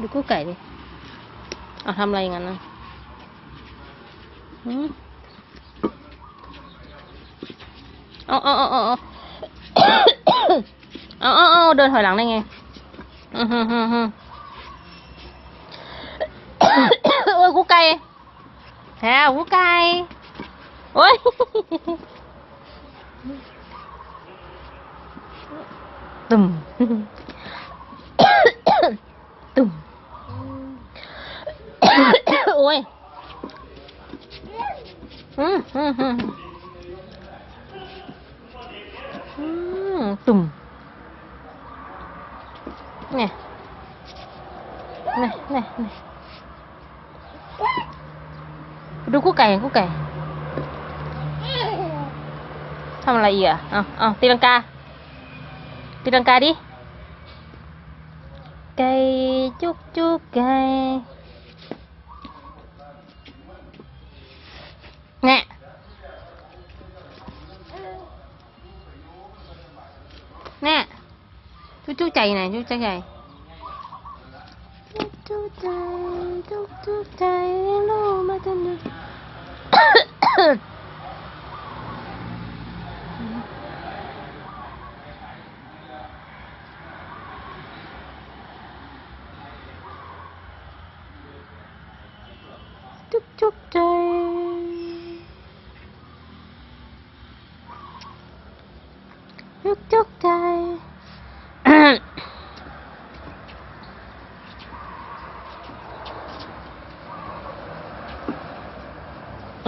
ดูกู้ไก่ดิเอาทำอะไรอย่างนั้นนะเอาเอาเอาเอาเอาเอาเอาเดินถอยหลังได้ไงอือฮึฮึฮึโอ้ยกู้ไก่แฮกู้ไก่โอ้ยตึม tùng. Nè. Nè nè nè. Đu cú cày cú cày. Xong là gì à ờ ờ tì lăng ca. Tì lăng ca đi. Cây chút chút cây แน่จุกจุกใจไหนจุกจุกใจจุกจุกใจจุกจุกใจโลมาจนดึกจุกจุกใจ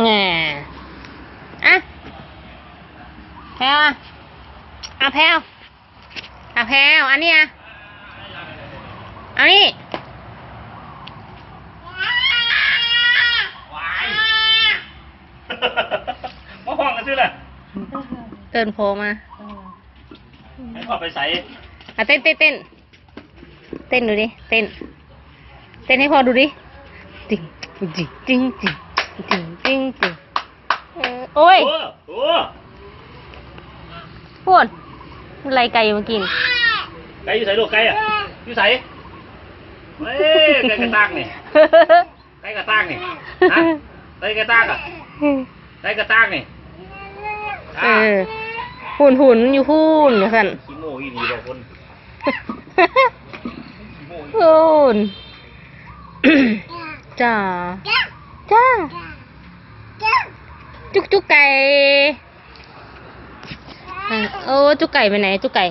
แหมอะแพลวอะอะแพลวอะแพลวอันนี้อะเอานี่วายมาห้องกันซื้อเลยเดินโผล่มาให้พ่อไปใส่อะเต้นเต้นเต้นเต้นดูดิ เต้น เต้นให้พอดูดิ จริงจริงจริง จริงจริงจริงจริงเออโอ้ยโอ้โอ้ปวดอะไรไก่มากิน ไก่อยู่ใส่ลูกไก่อะอยู่ใส่เฮ้ยไก่กระตังนี่ไก่กระตังนี่ฮะไก่กระตังอะไก่กระตังนี่เออหุ่นหุ่นอยู่หุ่นนะสันขี้โม่อีดีบอกคนขี้โม่อีหุ่นจ้าจ้า จุกจุกไก่อะโอ้จุกไก่ไปไหน จุกไก่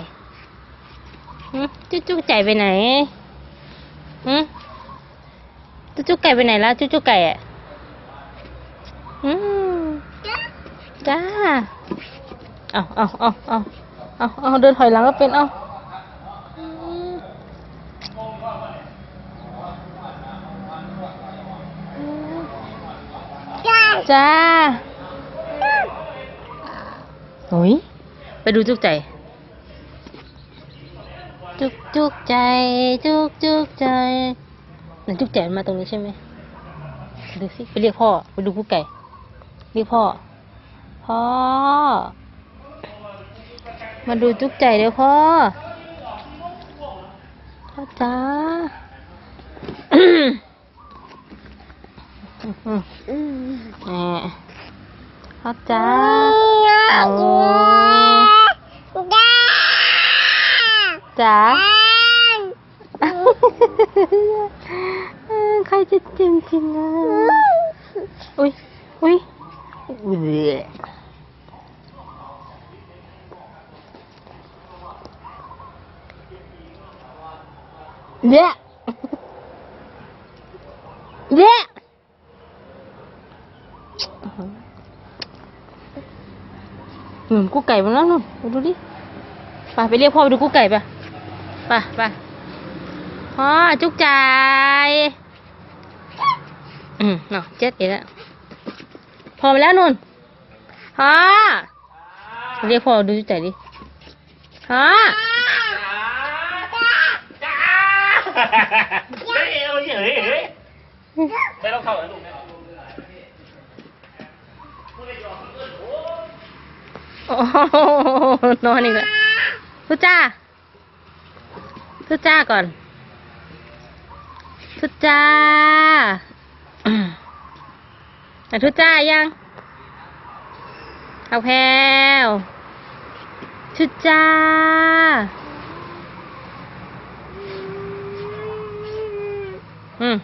หึจุกจุกไก่ไปไหนหึจุกจุกไก่ไปไหนแล้วจุกจุกไก่อะอืมจ้าเอาเอาเอาเอาเอาเอาเดินถอยหลังก็เป็นเอาอืมจ้า โอ้ยไปดูจุกใจ จุกจุกใจ จุกจุกใจไหนจุกใจมันมาตรงนี้ใช่ไหมดูสิไปเรียกพ่อไปดูกุ๊กไก่เรียกพ่อ พ่อ มาดูจุกใจเดี๋ยวพ่อ พ่อจ้าแหมพ่อจ้าโอ้ จ้าใครจะจริงจริงอะอุ้ยอุ้ยอุ้ยเย้เย้ เหมือนกู้ไก่มาแล้วนู่นดูดิไปไปเรียกพ่อไปดูกู้ไก่ไปไปไปพ่อจุกใจอืมเนาะเจ็ดเอ็ดแล้วพอมาแล้วนู่นพ่อเรียกพ่อดูจุกใจดิพ่อจ้าเฮ้ยเอาเฮ้ยเฮ้ยไม่ต้องเข้าเลยลูก โอ้โหนอนอีกแล้วทุจ้าทุจ้าก่อนทุจ้าอะทุจ้ายังเอาแพรวทุจ้าอืม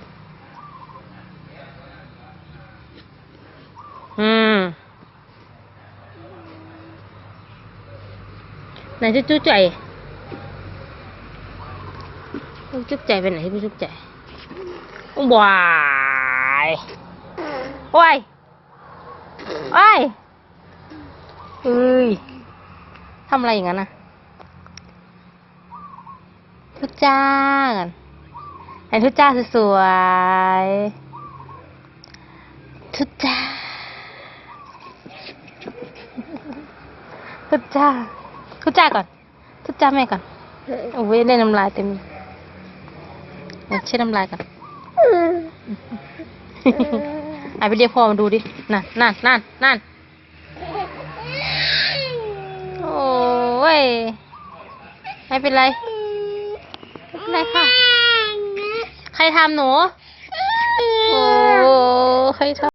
อืม ไห นจุ๊จุ๊ใจจุ๊ใจไปไหนพี่จุ๊ใจวายว้ายว้ายเอ้ยทำอะไรอย่างนั้นน่ะทุจ้ากันไหนทุจ้าสวยๆทุจ้าทุจ้า ทุจ้าก่อน ทุจ้าแม่ก่อนโอ้ยได้น้ำลายเต็มเช็ดน้ำลายก่อนไอาไปเรียกพ่อมาดูดิ นั่นนั่นนั่นนั่นโอ้ยไม่เป็นไร ไม่เป็นไรค่ะ ใครทำหนู โอ้ ใครทำ